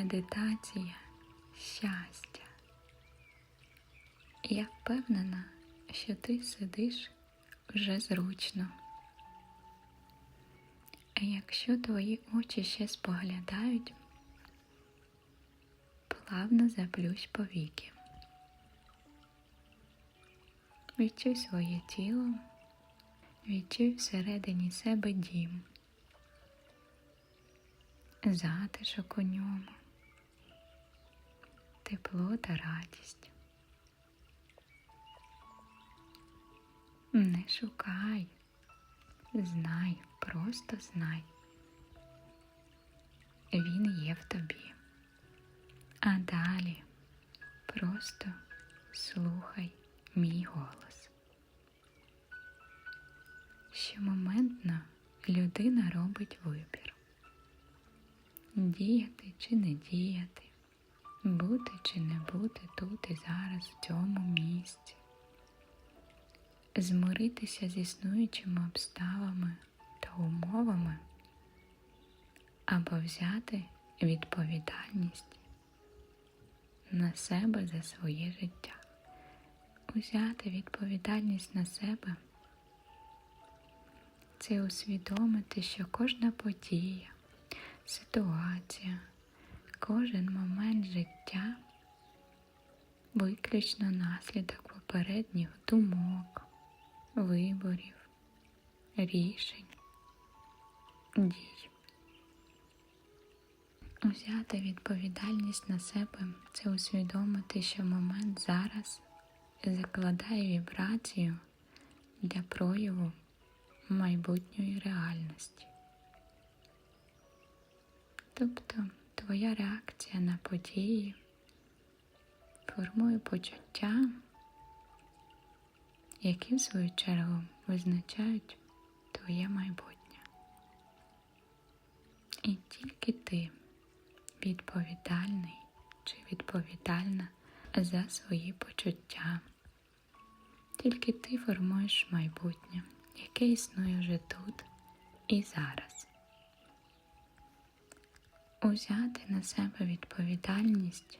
Медитація щастя. Я впевнена, що ти сидиш вже зручно. А якщо твої очі ще споглядають, плавно заплющ повіки. Відчуй своє тіло, відчуй всередині себе дім, затишок у ньому, тепло та радість. Не шукай, знай, просто знай. Він є в тобі. А далі просто слухай мій голос. Щомоментно людина робить вибір. Діяти чи не діяти, бути чи не бути тут і зараз в цьому місці змиритися з існуючими обставами та умовами або взяти відповідальність на себе за своє життя. Узяти відповідальність на себе це усвідомити, що кожна подія, ситуація, кожен момент життя виключно наслідок попередніх думок, виборів, рішень, дій. Узяти відповідальність на себе це усвідомити, що момент зараз закладає вібрацію для прояву майбутньої реальності. Тобто твоя реакція на події формує почуття які в свою чергу визначають твоє майбутнє. І тільки ти відповідальний чи відповідальна за свої почуття. Тільки ти формуєш майбутнє, яке існує вже тут і зараз. Узяти на себе відповідальність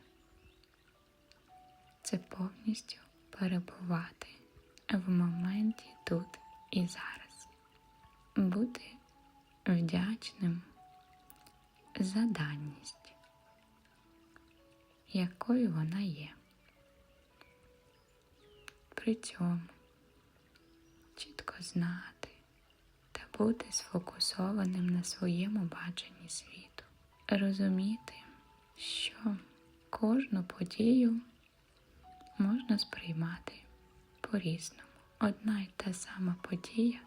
це повністю перебувати в моменті тут і зараз. Бути вдячним за даність, якою вона є. При цьому чітко знати та бути сфокусованим на своєму баченні світу, розуміти, що кожну подію можна сприймати по-різному. Одна й та сама подія,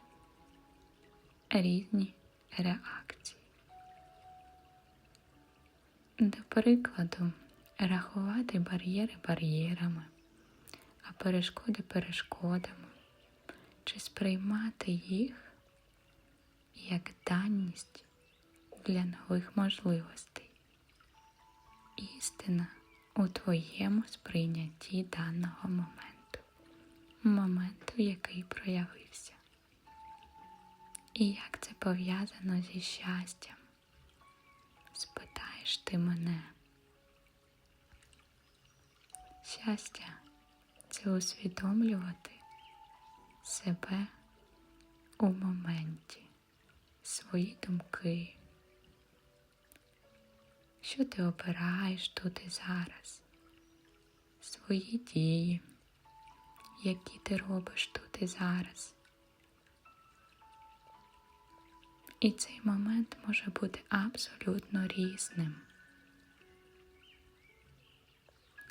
різні реакції. До прикладу, рахувати бар'єри бар'єрами, а перешкоди перешкодами, чи сприймати їх як даність для нових можливостей. Істина у твоєму сприйнятті даного моменту моменту, який проявився. І як це пов'язано зі щастям? Спитаєш ти мене. Щастя це усвідомлювати себе у моменті, свої думки, що ти обираєш тут і зараз, свої дії які ти робиш тут і зараз. І цей момент може бути абсолютно різним.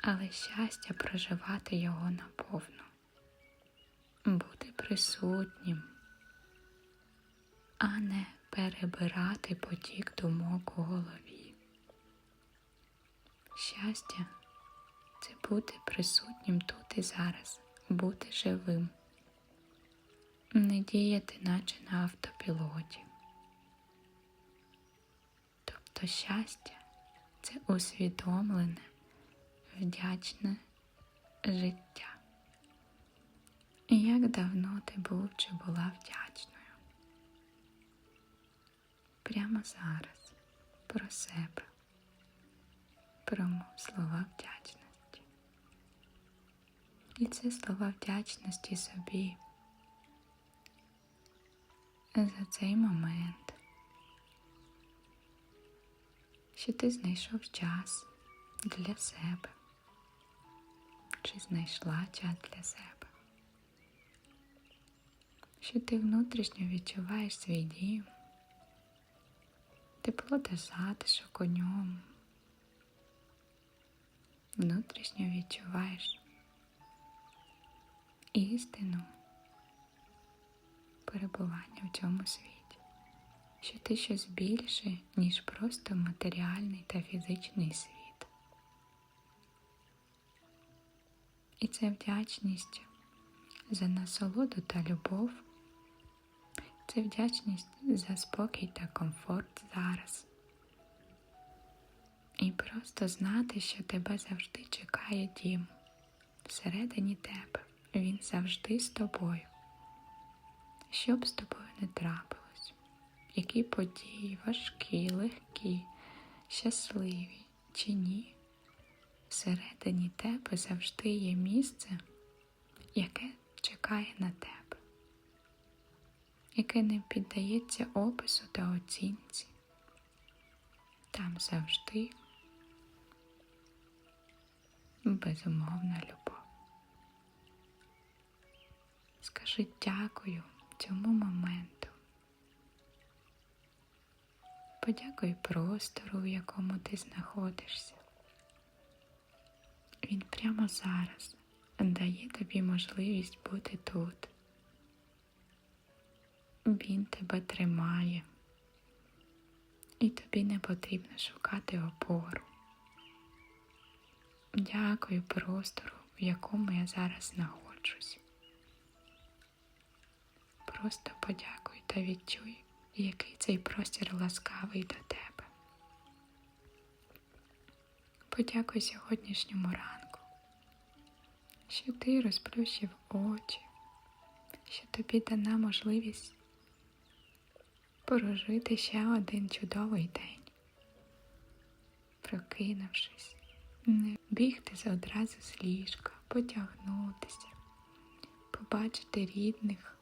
Але щастя проживати його наповну, бути присутнім, а не перебирати потік думок у голові. Щастя це бути присутнім тут і зараз бути живим, не діяти, наче на автопілоті. Тобто щастя це усвідомлене, вдячне життя. Як давно ти був чи була вдячною? Прямо зараз про себе. Промов слова вдячності. І це слова вдячності собі. За цей момент, що ти знайшов час для себе, чи знайшла час для себе, що ти внутрішньо відчуваєш свій дім, тепло та затишок у ньому, внутрішньо відчуваєш істину перебування в цьому світі, що ти щось більше, ніж просто матеріальний та фізичний світ. І це вдячність за насолоду та любов, це вдячність за спокій та комфорт зараз. І просто знати, що тебе завжди чекає дім всередині тебе. Він завжди з тобою. Що б з тобою не трапилось, які події важкі, легкі, щасливі чи ні, всередині тебе завжди є місце, яке чекає на тебе, яке не піддається опису та оцінці. Там завжди безумовна любов. Скажи дякую цьому моменту. Подякуй простору, в якому ти знаходишся. Він прямо зараз дає тобі можливість бути тут. Він тебе тримає, і тобі не потрібно шукати опору. Дякую простору, в якому я зараз знаходжусь. Просто подякуй та відчуй, який цей простір ласкавий до тебе. Подякуй сьогоднішньому ранку, що ти розплющив очі, що тобі дана можливість прожити ще один чудовий день, прокинувшись, не бігти одразу з ліжка, потягнутися, побачити рідних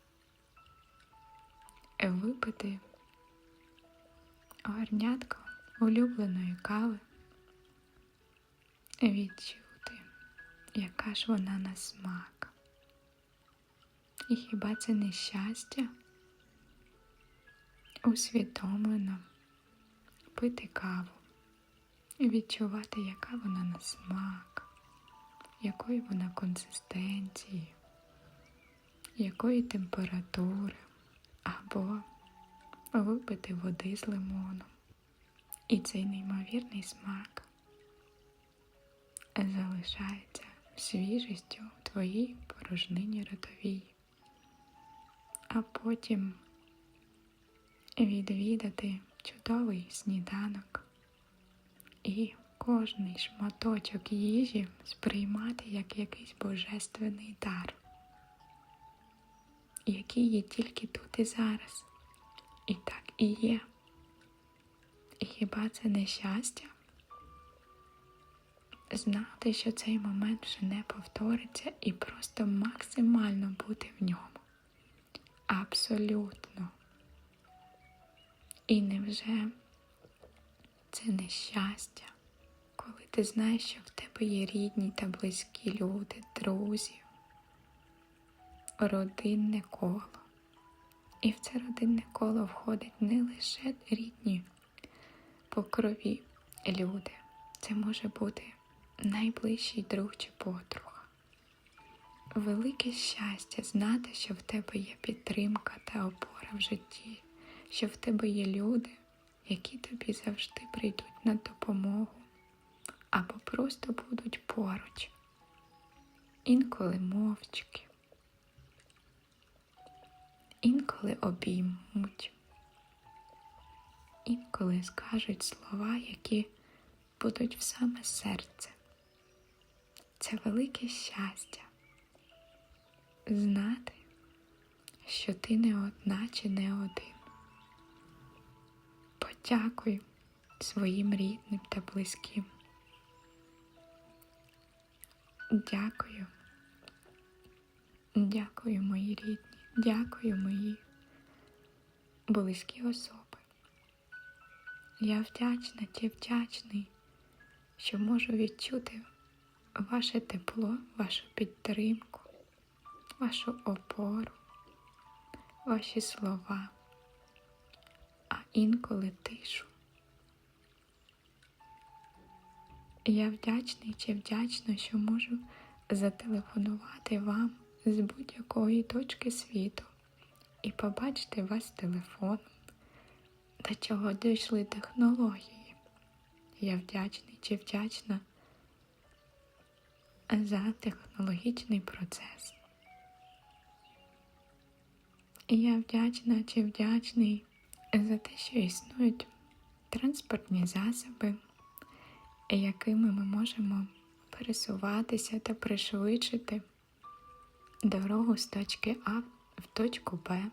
випити гарнятко улюбленої кави, відчути, яка ж вона на смак. І хіба це не щастя? Усвідомлено пити каву і відчувати, яка вона на смак, якої вона консистенції, якої температури або випити води з лимоном. І цей неймовірний смак залишається свіжістю в твоїй порожнині ротовій, а потім відвідати чудовий сніданок і кожний шматочок їжі сприймати як якийсь божественний дар які є тільки тут і зараз. І так і є. І хіба це не щастя? Знати, що цей момент вже не повториться і просто максимально бути в ньому. Абсолютно. І невже це не щастя, коли ти знаєш, що в тебе є рідні та близькі люди, друзі, родинне коло. І в це родинне коло входить не лише рідні по крові люди. Це може бути найближчий друг чи подруга. Велике щастя знати, що в тебе є підтримка та опора в житті, що в тебе є люди, які тобі завжди прийдуть на допомогу або просто будуть поруч, інколи мовчки інколи обіймуть, інколи скажуть слова, які будуть в саме серце. Це велике щастя знати, що ти не одна чи не один. Подякуй своїм рідним та близьким Дякую. Дякую, мої рідні. Дякую, мої близькі особи. Я вдячна чи вдячний, що можу відчути ваше тепло, вашу підтримку, вашу опору, ваші слова, інколи тишу. Я вдячний чи вдячна, що можу зателефонувати вам з будь-якої точки світу і побачити вас телефоном, до чого дійшли технології. Я вдячний чи вдячна за технологічний процес. Я вдячна чи вдячний за те, що існують транспортні засоби, якими ми можемо пересуватися та пришвидшити дорогу з точки А в точку Б.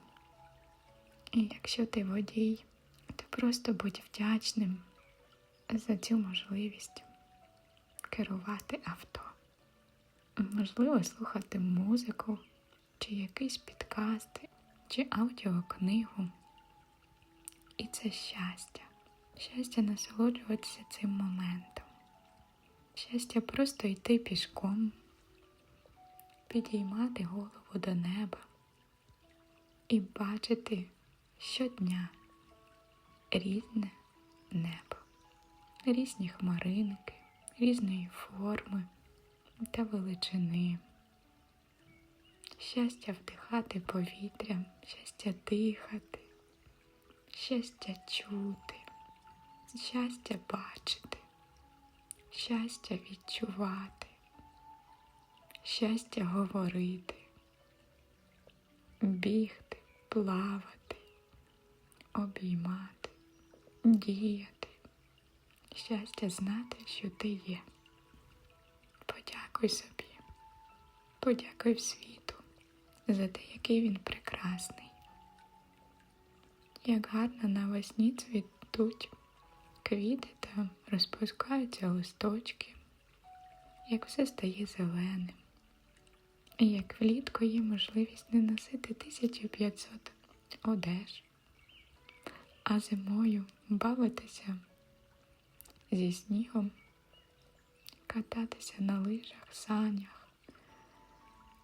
І якщо ти водій, то просто будь вдячним за цю можливість керувати авто. Можливо, слухати музику, чи якийсь підкаст, чи аудіокнигу. І це щастя. Щастя насолоджуватися цим моментом. Щастя просто йти пішком, підіймати голову до неба і бачити щодня різне небо, різні хмаринки, різної форми та величини. Щастя вдихати повітря, щастя дихати, щастя чути, щастя бачити, щастя відчувати, щастя говорити, бігти, плавати, обіймати, діяти, щастя знати, що ти є. Подякуй собі, подякуй світу за те, який він прекрасний. Як гарно навесні цвітуть квіти та розпускаються листочки, як все стає зеленим, і як влітку є можливість не носити 1500 одеж, а зимою бавитися зі снігом, кататися на лижах, санях,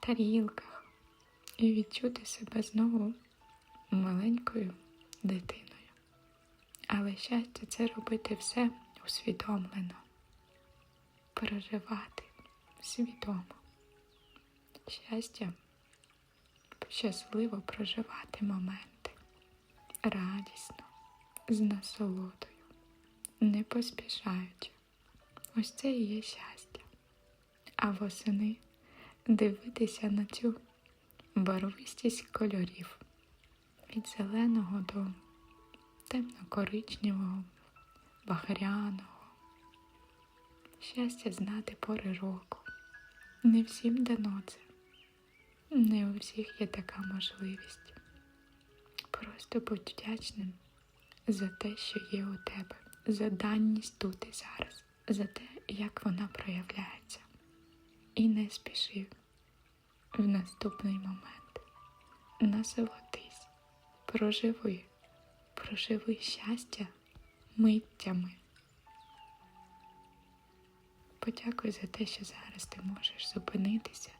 тарілках і відчути себе знову маленькою дитиною. Але щастя це робити все усвідомлено, проживати свідомо. Щастя щасливо проживати моменти радісно, з насолодою, не поспішаючи. Ось це і є щастя. А восени дивитися на цю барвистість кольорів від зеленого до темно-коричневого, багряного. Щастя знати пори року. Не всім дано це, не у всіх є така можливість. Просто будь вдячним за те, що є у тебе, за даність тут і зараз, за те, як вона проявляється. І не спіши в наступний момент. Насолодись, проживи, проживи щастя миттями. Подякуй за те, що зараз ти можеш зупинитися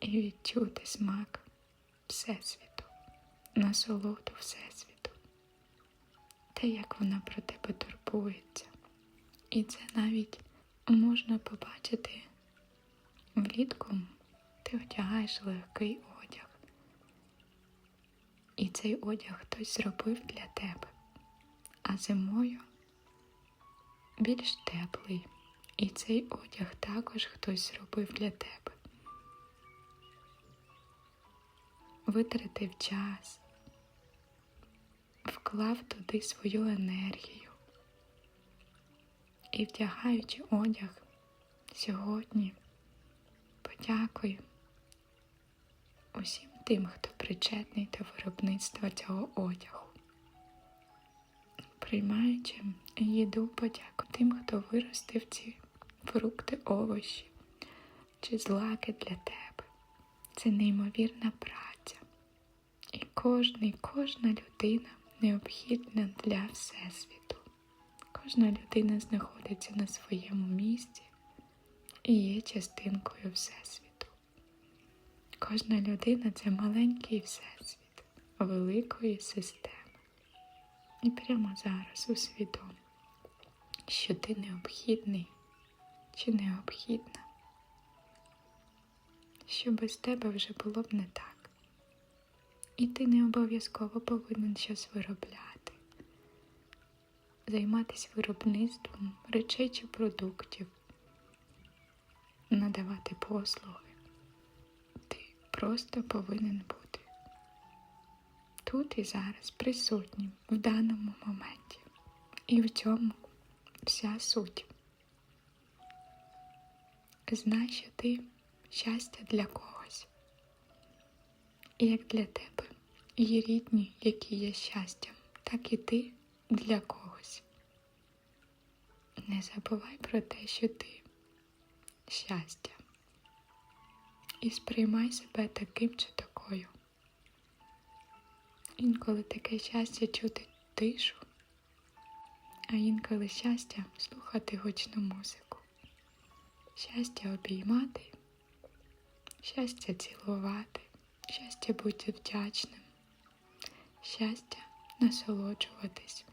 і відчути смак Всесвіту, насолоду Всесвіту, те, як вона про тебе турбується. І це навіть можна побачити влітку ти одягаєш легкий. І цей одяг хтось зробив для тебе, а зимою більш теплий. І цей одяг також хтось зробив для тебе. Витратив час, вклав туди свою енергію і вдягаючи одяг сьогодні, подякую усім тим, хто причетний до виробництва цього одягу. Приймаючи їду подяку тим, хто виростив ці фрукти, овочі, чи злаки для тебе. Це неймовірна праця. І кожний, кожна людина необхідна для Всесвіту. Кожна людина знаходиться на своєму місці і є частинкою Всесвіту. Кожна людина це маленький всесвіт великої системи. І прямо зараз усвідом, що ти необхідний чи необхідна, що без тебе вже було б не так. І ти не обов'язково повинен щось виробляти, займатися виробництвом речей чи продуктів, надавати послуги. Просто повинен бути тут і зараз присутнім в даному моменті. І в цьому вся суть. Знай, що ти щастя для когось. І як для тебе є рідні, які є щастям, так і ти для когось. Не забувай про те, що ти щастя. І сприймай себе таким чи такою. Інколи таке щастя чути тишу, а інколи щастя слухати гучну музику, щастя обіймати, щастя цілувати, щастя бути вдячним, щастя насолоджуватись,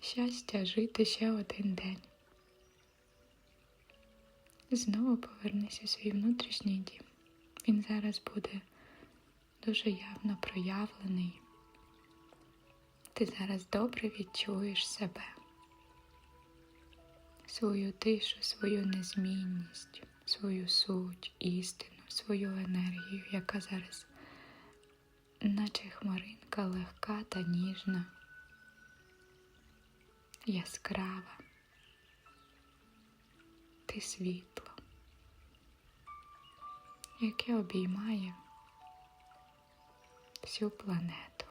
щастя жити ще один день. Знову повернись у свій внутрішній дім. Він зараз буде дуже явно проявлений. Ти зараз добре відчуєш себе, свою тишу, свою незмінність, свою суть, істину, свою енергію, яка зараз, наче хмаринка легка та ніжна, яскрава, ти світло, яке обіймає всю планету.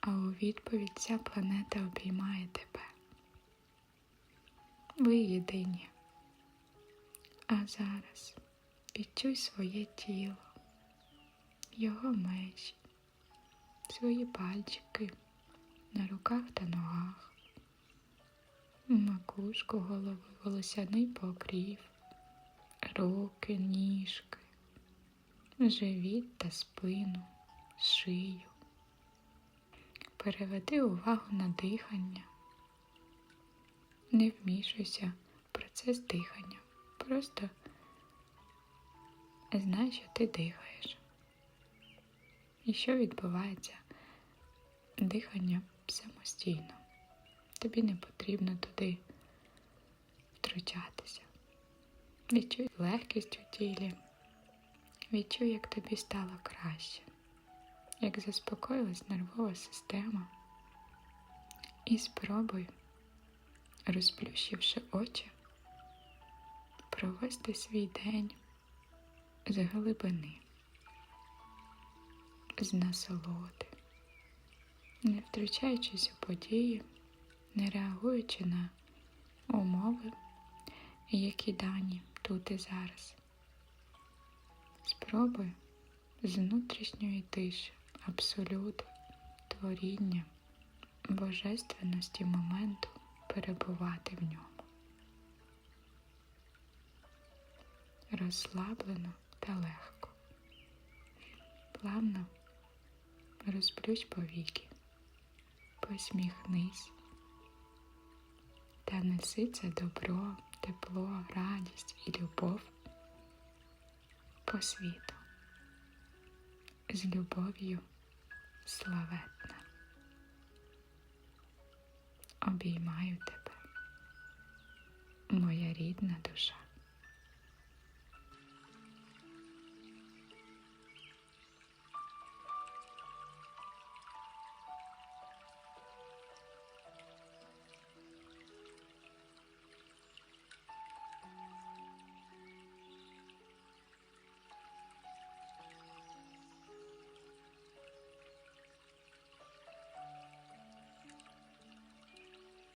А у відповідь ця планета обіймає тебе. Ви єдині. А зараз відчуй своє тіло, його межі, свої пальчики на руках та ногах, макушку голови, волосяний покрів, руки, ніжки живіт та спину, шию. Переведи увагу на дихання. Не вмішуйся в процес дихання. Просто знай, що ти дихаєш. І що відбувається дихання самостійно. Тобі не потрібно туди втручатися. Відчуй легкість у тілі. Відчуй, як тобі стало краще, як заспокоїлась нервова система. І спробуй, розплющивши очі, провести свій день з глибини, з насолоди, не втручаючись у події, не реагуючи на умови, які дані тут і зараз. Спробуй з внутрішньої тиші, абсолюту, творіння, божественності моменту перебувати в ньому. Розслаблено та легко. Плавно розплющ повіки, посміхнись та неси це добро, тепло, радість і любов по світу. З любов'ю славетна. Обіймаю тебе, моя рідна душа.